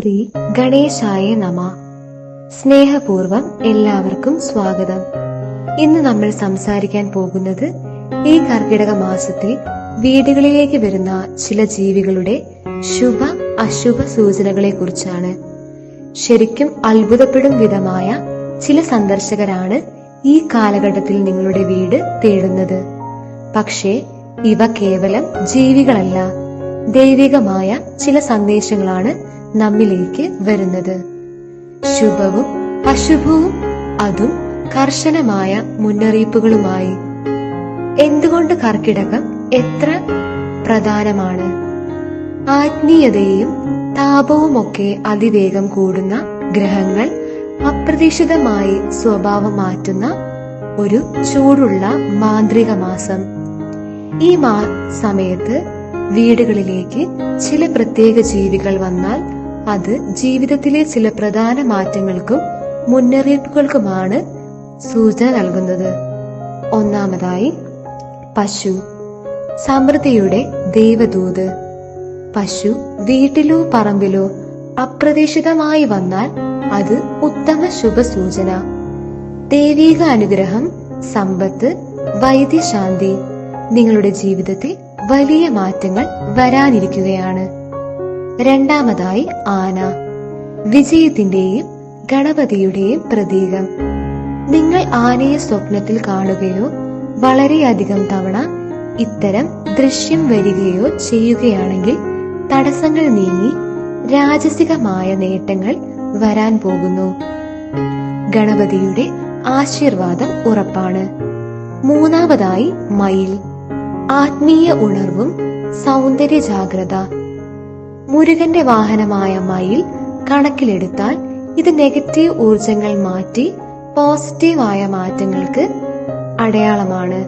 ശ്രീ ഗണേശായ നമ. സ്നേഹപൂർവം എല്ലാവർക്കും സ്വാഗതം. ഇന്ന് നമ്മൾ സംസാരിക്കാൻ പോകുന്നത് ഈ കർക്കിടക മാസത്തിൽ വീടുകളിലേക്ക് വരുന്ന ചില ജീവികളുടെ ശുഭ അശുഭ സൂചനകളെ കുറിച്ചാണ് ശരിക്കും അത്ഭുതപ്പെടും വിധമായ ചില സന്ദർശകരാണ് ഈ കാലഘട്ടത്തിൽ നിങ്ങളുടെ വീട് തേടുന്നത്. പക്ഷേ ഇവ കേവലം ജീവികളല്ല. ദൈവികമായ ചില സന്ദേശങ്ങളാണ് നമ്മിലേക്ക് വരുന്നത്. ശുഭവും അശുഭവും അതും കർശനമായ മുന്നറിയിപ്പുകളുമായി. എന്തുകൊണ്ട് കർക്കിടകം എത്ര പ്രധാനമാണ്? ആത്മീയതയും താപവുമൊക്കെ അതിവേഗം കൂടുന്ന ഗ്രഹങ്ങൾ അപ്രതീക്ഷിതമായി സ്വഭാവം മാറ്റുന്ന ഒരു ചൂടുള്ള മാന്ത്രിക മാസം. ഈ മാ സമയത്ത് വീടുകളിലേക്ക് ചില പ്രത്യേക ജീവികൾ വന്നാൽ അത് ജീവിതത്തിലെ ചില പ്രധാന മാറ്റങ്ങൾക്കും മുന്നറിയിപ്പുകൾക്കുമാണ് സൂചന നൽകുന്നത്. ഒന്നാമതായി പശു. സമൃദ്ധിയുടെ ദൈവദൂത്. പശു വീട്ടിലോ പറമ്പിലോ അപ്രതീക്ഷിതമായി വന്നാൽ അത് ഉത്തമ ശുഭസൂചന. ദൈവീക അനുഗ്രഹം സമ്പത്ത് വൈദ്യശാന്തി. നിങ്ങളുടെ ജീവിതത്തിൽ വലിയ മാറ്റങ്ങൾ വരാനിരിക്കുകയാണ്. രണ്ടാമതായി ആന. വിജയത്തിന്റെയും ഗണപതിയുടെയും പ്രതീകം. നിങ്ങൾ ആനയെ സ്വപ്നത്തിൽ കാണുകയോ വളരെയധികം തവണ ഇത്തരം ദൃശ്യം വരികയോ ചെയ്യുകയാണെങ്കിൽ തടസ്സങ്ങൾ നീങ്ങി രാജസികമായ നേട്ടങ്ങൾ വരാൻ പോകുന്നു. ഗണപതിയുടെ ആശീർവാദം ഉറപ്പാണ്. മൂന്നാമതായി മയിൽ. ആത്മീയ ഉണർവും സൗന്ദര്യ ജാഗ്രത. മുരുകന്റെ വാഹനമായ മയിൽ കണക്കിലെടുത്താൽ ഇത് നെഗറ്റീവ് ഊർജങ്ങൾ മാറ്റി പോസിറ്റീവായ മാറ്റങ്ങൾക്ക് അടയാളമാണ്.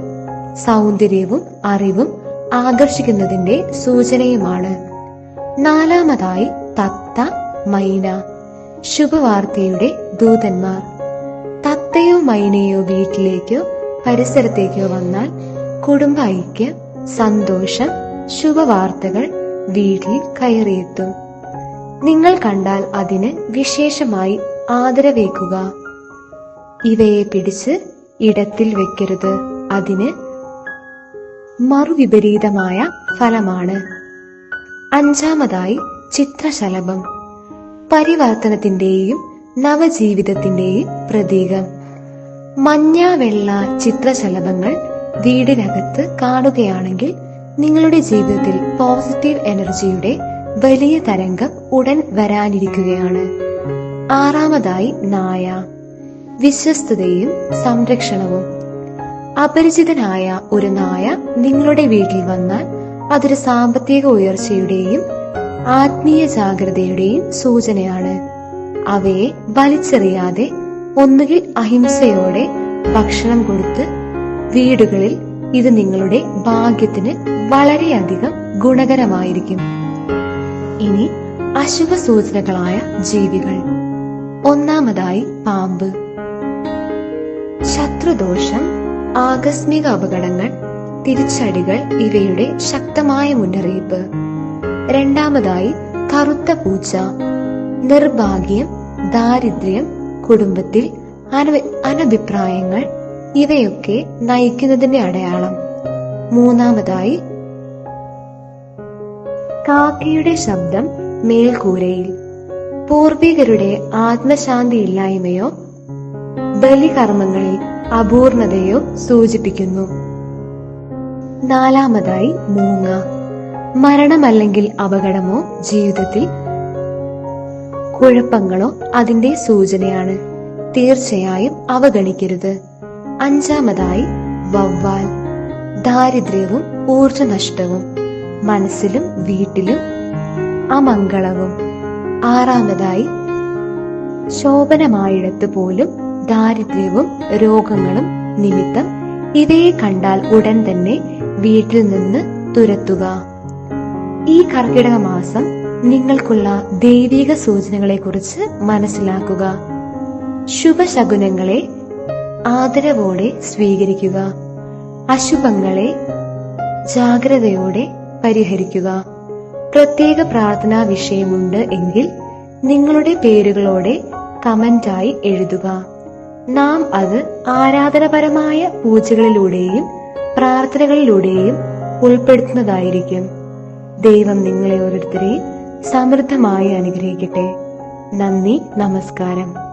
സൗന്ദര്യവും അറിവും ആകർഷിക്കുന്നതിന്റെ സൂചനയുമാണ്. നാലാമതായി തത്ത മൈന. ശുഭവാർത്തയുടെ ദൂതന്മാർ. തത്തയോ മൈനയോ വീട്ടിലേക്കോ പരിസരത്തേക്കോ വന്നാൽ കുടുംബ ഐക്യം സന്തോഷം ശുഭവാർത്തകൾ വീട്ടിൽ കയറിയെത്തും. നിങ്ങൾ കണ്ടാൽ അതിന് വിശേഷമായി ആദരവേക്കുക ഇവയെ പിടിച്ച് ഇടത്തിൽ വെക്കരുത്. അതിന് മറുവിപരീതമായ ഫലമാണ്. അഞ്ചാമതായി ചിത്രശലഭം. പരിവർത്തനത്തിന്റെയും നവജീവിതത്തിന്റെയും പ്രതീകം. മഞ്ഞ വെള്ള ചിത്രശലഭങ്ങൾ വീടിനകത്ത് കാണുകയാണെങ്കിൽ നിങ്ങളുടെ ജീവിതത്തിൽ പോസിറ്റീവ് എനർജിയുടെ വലിയ തരംഗം ഉടൻ വരാനിരിക്കുകയാണ്. ആറാമതായി നായ. വിശ്വസ്തതയും സംരക്ഷണവും. അപരിചിതനായ ഒരു നായ നിങ്ങളുടെ വീട്ടിൽ വന്നാൽ അതൊരു സാമ്പത്തിക ഉയർച്ചയുടെയും ആത്മീയ ജാഗ്രതയുടെയും സൂചനയാണ്. അവയെ വലിച്ചെറിയാതെ ഒന്നുകിൽ അഹിംസയോടെ ഭക്ഷണം കൊടുത്ത് വീടുകളിൽ ഇത് നിങ്ങളുടെ ഭാഗ്യത്തിന് വളരെയധികം ഗുണകരമായിരിക്കും. ഇനി അശുഭ സൂചനകളായ ജീവികൾ. ഒന്നാമതായി പാമ്പ്. ശത്രുദോഷം ആകസ്മിക അപകടങ്ങൾ തിരിച്ചടികൾ ഇവയുടെ ശക്തമായ മുന്നറിയിപ്പ്. രണ്ടാമതായി കറുത്ത പൂച്ച നിർഭാഗ്യം ദാരിദ്ര്യം കുടുംബത്തിൽ അനഭിപ്രായങ്ങൾ ഇവയൊക്കെ നയിക്കുന്നതിന്റെ അടയാളം. മൂന്നാമതായി കാക്കയുടെ ശബ്ദം മേൽക്കൂരയിൽ. പൂർവികരുടെ ആത്മശാന്തിയില്ലായ്മയോ ബലികർമ്മങ്ങളിൽ അപൂർണതയോ സൂചിപ്പിക്കുന്നു. നാലാമതായി മൂങ്ങ. മരണമല്ലെങ്കിൽ അപകടമോ ജീവിതത്തിൽ? കുഴപ്പങ്ങളോ അതിന്റെ സൂചനയാണ്. തീർച്ചയായും അവഗണിക്കരുത്. അഞ്ചാമതായി വവ്വാൽ. ദാരിദ്ര്യവും ഊർജനഷ്ടവും മനസ്സിലും വീട്ടിലും അമംഗളവും. ആറാമതായി ശോഭനമായിടത്ത് പോലും ദാരിദ്ര്യവും രോഗങ്ങളും നിമിത്തം ഇവയെ കണ്ടാൽ ഉടൻ തന്നെ വീട്ടിൽ നിന്ന് തുരത്തുക. ഈ കർക്കിടക മാസം നിങ്ങൾക്കുള്ള ദൈവിക സൂചനകളെ കുറിച്ച് മനസ്സിലാക്കുക. ശുഭശകുനങ്ങളെ ആദരവോടെ സ്വീകരിക്കുക. അശുഭങ്ങളെ ജാഗ്രതയോടെ പരിഹരിക്കുക. പ്രത്യേക പ്രാർത്ഥനാ വിഷയമുണ്ട് എങ്കിൽ നിങ്ങളുടെ പേരുകളോടെ കമന്റായി എഴുതുക. നാം അത് ആരാധനപരമായ പൂജകളിലൂടെയും പ്രാർത്ഥനകളിലൂടെയും ഉൾപ്പെടുത്തുന്നതായിരിക്കും. ദൈവം നിങ്ങളെ ഓരോരുത്തരെയും സമൃദ്ധമായി അനുഗ്രഹിക്കട്ടെ. നന്ദി നമസ്കാരം.